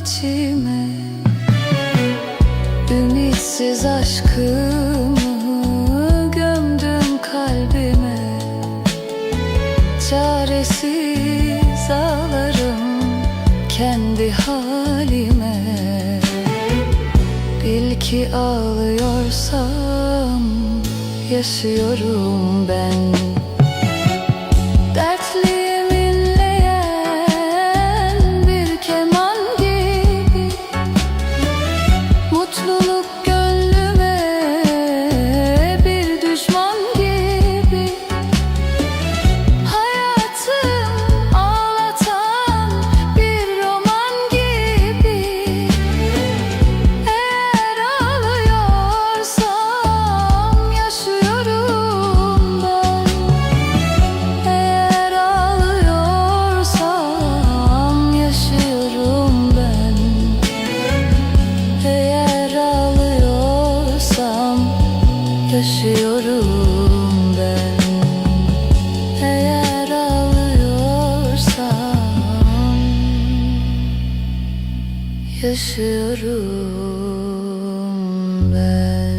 içime. Ümitsiz aşkımı gömdüm kalbime. Çaresiz ağlarım kendi halime. Bil ki ağlıyorsam yaşıyorum ben. düşüyorum ben.